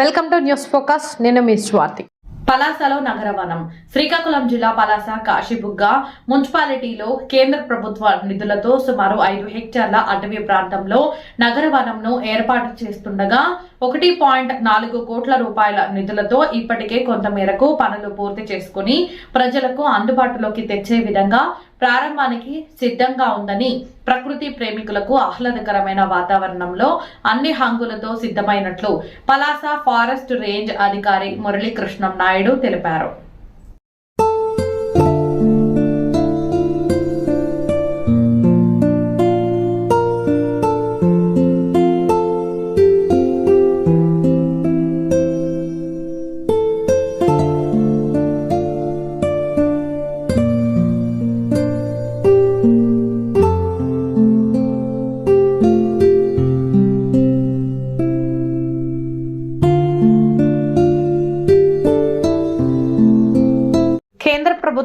Welcome to news focus. నేను మీ స్వాతి. పలాసలో నగరవనం. శ్రీకాకుళం జిల్లా పలాస కాశీబుగ్గ మున్సిపాలిటీలో కేంద్ర ప్రభుత్వ నిధులతో సుమారు ఐదు హెక్టార్ల అటవీ ప్రాంతంలో నగరవనంను ఏర్పాటు చేస్తుండగా ఒకటి పాయింట్ నాలుగు కోట్ల రూపాయల నిధులతో ఇప్పటికే కొంతమేరకు పనులు పూర్తి చేసుకుని ప్రజలకు అందుబాటులోకి తెచ్చే విధంగా ప్రారంభానికి సిద్ధంగా ఉందని ప్రకృతి ప్రేమికులకు ఆహ్లాదకరమైన వాతావరణంలో అన్ని హంగులతో సిద్ధమైనట్లు పలాస ఫారెస్ట్ రేంజ్ అధికారి మురళీకృష్ణం నాయుడు తెలిపారు.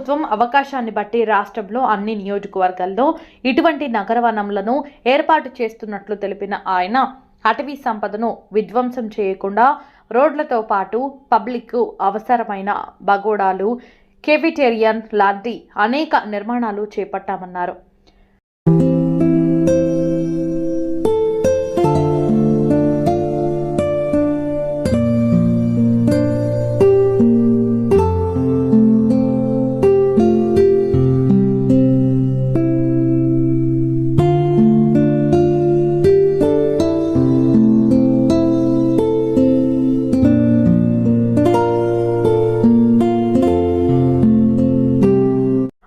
ప్రభుత్వం అవకాశాన్ని బట్టి రాష్ట్రంలో అన్ని నియోజకవర్గాల్లో ఇటువంటి నగరవనములను ఏర్పాటు చేస్తున్నట్లు తెలిపిన ఆయన అటవీ సంపదను విధ్వంసం చేయకుండా రోడ్లతో పాటు పబ్లిక్కు అవసరమైన బగోడాలు కెవిటేరియన్ లాంటి అనేక నిర్మాణాలు చేపట్టామన్నారు.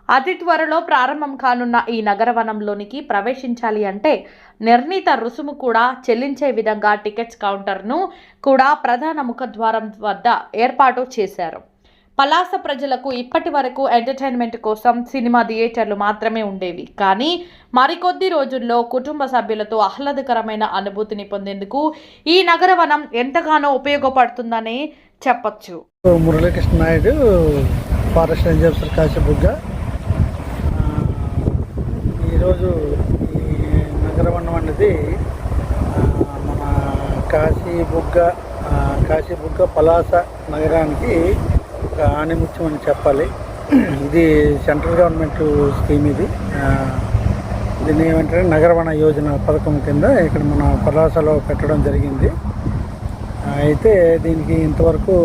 అతి త్వరలో ప్రారంభం కానున్న ఈ నగరవనంలోనికి ప్రవేశించాలి అంటే నిర్ణీత రుసుము కూడా చెల్లించే విధంగా టికెట్స్ కౌంటర్ను కూడా ప్రధాన ముఖద్వారం వద్ద ఏర్పాటు చేశారు. పలాస ప్రజలకు ఇప్పటి వరకు ఎంటర్టైన్మెంట్ కోసం సినిమా థియేటర్లు మాత్రమే ఉండేవి. కానీ మరికొద్ది రోజుల్లో కుటుంబ సభ్యులతో ఆహ్లాదకరమైన అనుభూతిని పొందేందుకు ఈ నగరవనం ఎంతగానో ఉపయోగపడుతుందని చెప్పచ్చు. Muralikrishna Naidu forest ranger officer Kashibugga ఈరోజు ఈ నగరవనం అనేది మన కాశీబుగ్గ కాశీబుగ్గ పలాస నగరానికి ఒక ఆణిముత్యం అని చెప్పాలి. ఇది సెంట్రల్ గవర్నమెంట్ స్కీమ్ ఇది. ఆ, దీన్ని ఏమంటారు? నగరవన యోజన పథకం కింద ఇక్కడ మన పలాసలో పెట్టడం జరిగింది. అయితే దీనికి ఇంతవరకు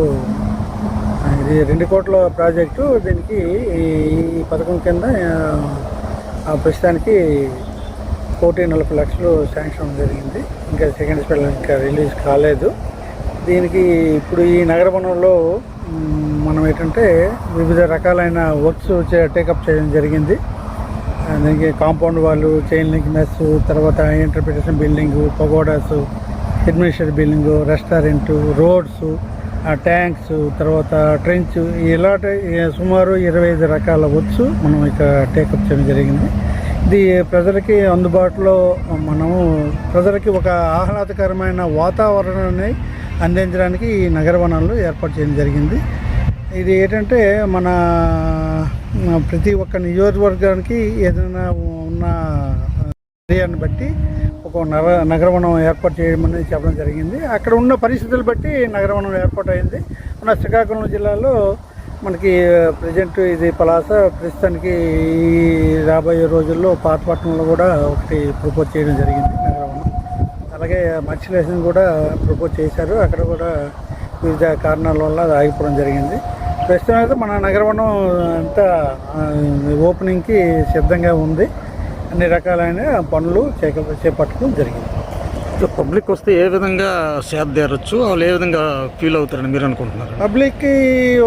ఇది రెండు కోట్ల ప్రాజెక్టు దీనికి ఈ పథకం కింద ప్రస్తుతానికి కోటి నలభై లక్షలు శాంక్షన్ జరిగింది. ఇంకా సెకండ్ స్పెల్ ఇంకా రిలీజ్ కాలేదు. దీనికి ఇప్పుడు ఈ నగర వనంలో మనం ఏంటంటే వివిధ రకాలైన వర్క్స్ టేకప్ చేయడం జరిగింది. దీనికి కాంపౌండ్ వాళ్ళు చైన్ లింక్ మెస్ తర్వాత interpretation building pagodas administrative building restaurant roads tanks తర్వాత ట్రెంచ్ ఇలాంటి సుమారు ఇరవై ఐదు రకాల వచ్చు మనం ఇక టేకప్ చేయడం జరిగింది. ఇది ప్రజలకి అందుబాటులో మనము ప్రజలకి ఒక ఆహ్లాదకరమైన వాతావరణాన్ని అందించడానికి ఈ నగర వనాలు ఏర్పాటు చేయడం జరిగింది. ఇది ఏంటంటే మన ప్రతి ఒక్క నియోజకవర్గానికి ఏదైనా ఉన్న ఏరియాని బట్టి ఒక నగర నగరవనం ఏర్పాటు చేయడం అనేది చెప్పడం జరిగింది. అక్కడ ఉన్న పరిస్థితులు బట్టి నగరవనం ఏర్పాటు అయింది. మన శ్రీకాకుళం జిల్లాలో మనకి ప్రజెంట్ ఇది పలాస ప్రస్తుతానికి ఈ రాబోయే రోజుల్లో పాతపట్నంలో కూడా ఒకటి ప్రపోజ్ చేయడం జరిగింది నగరవనం. అలాగే మత్స్యలేసం కూడా ప్రపోజ్ చేశారు. అక్కడ కూడా వివిధ కారణాల వల్ల ఆగిపోవడం జరిగింది. ప్రస్తుతం అయితే మన నగరవనం అంతా ఓపెనింగ్కి సిద్ధంగా ఉంది. అన్ని రకాలైన పనులు చేక చేపట్టడం జరిగింది. పబ్లిక్ వస్తే ఏ విధంగా సేద తీరచ్చు? వాళ్ళు ఏ విధంగా ఫీల్ అవుతారని మీరు అనుకుంటున్నారు? పబ్లిక్కి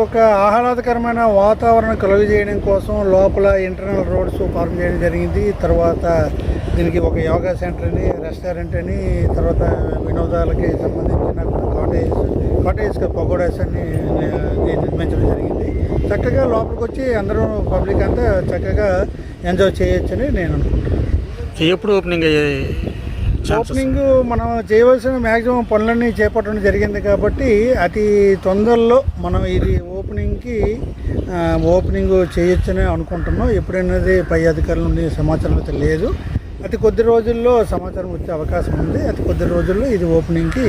ఒక ఆహ్లాదకరమైన వాతావరణం కలుగజేయడం కోసం లోపల ఇంటర్నల్ రోడ్స్ ఫార్మ్ చేయడం జరిగింది. తర్వాత దీనికి ఒక యోగా సెంటర్ అని రెస్టారెంట్ అని తర్వాత వినోదాలకి సంబంధించిన కాటేజ్ కాటేజ్ పకోడాస్ అని నిర్మించడం జరిగింది. చక్కగా లోపలికి వచ్చి అందరూ పబ్లిక్ అంతా చక్కగా ఎంజాయ్ చేయొచ్చని నేను అనుకుంటున్నాను. ఎప్పుడు ఓపెనింగ్ ఓపెనింగ్ మనం చేయవలసిన మ్యాక్సిమం పనులన్నీ చేపట్టడం జరిగింది కాబట్టి అతి తొందరలో మనం ఇది ఓపెనింగ్కి ఓపెనింగ్ చేయొచ్చని అనుకుంటున్నాం. ఎప్పుడైనది పై అధికారుల నుండి సమాచారం అయితే లేదు. అతి కొద్ది రోజుల్లో సమాచారం వచ్చే అవకాశం ఉంది. అతి కొద్ది రోజుల్లో ఇది ఓపెనింగ్కి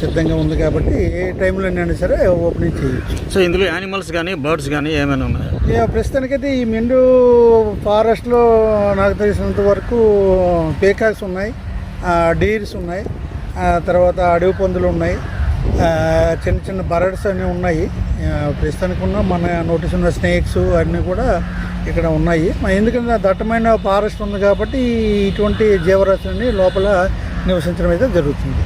సిద్ధంగా ఉంది కాబట్టి ఏ టైంలో అయినా సరే ఓపెనింగ్ చేయొచ్చు. సో ఇందులో యానిమల్స్ కానీ బర్డ్స్ కానీ ఏమైనా ఉన్నాయా? ప్రస్తుతానికైతే ఈ మెండు ఫారెస్ట్లో నాకు తెలిసినంత వరకు పేకాక్స్ ఉన్నాయి డీర్స్ ఉన్నాయి తర్వాత అడవి పందులు ఉన్నాయి చిన్న చిన్న బర్డ్స్ అన్నీ ఉన్నాయి. ప్రస్తుతానికి ఉన్న మన నోటీస్ ఉన్న స్నేక్స్ అన్నీ కూడా ఇక్కడ ఉన్నాయి. ఎందుకంటే దట్టమైన ఫారెస్ట్ ఉంది కాబట్టి ఇటువంటి జీవరాశులన్నీ లోపల నివసించడం అయితే జరుగుతుంది.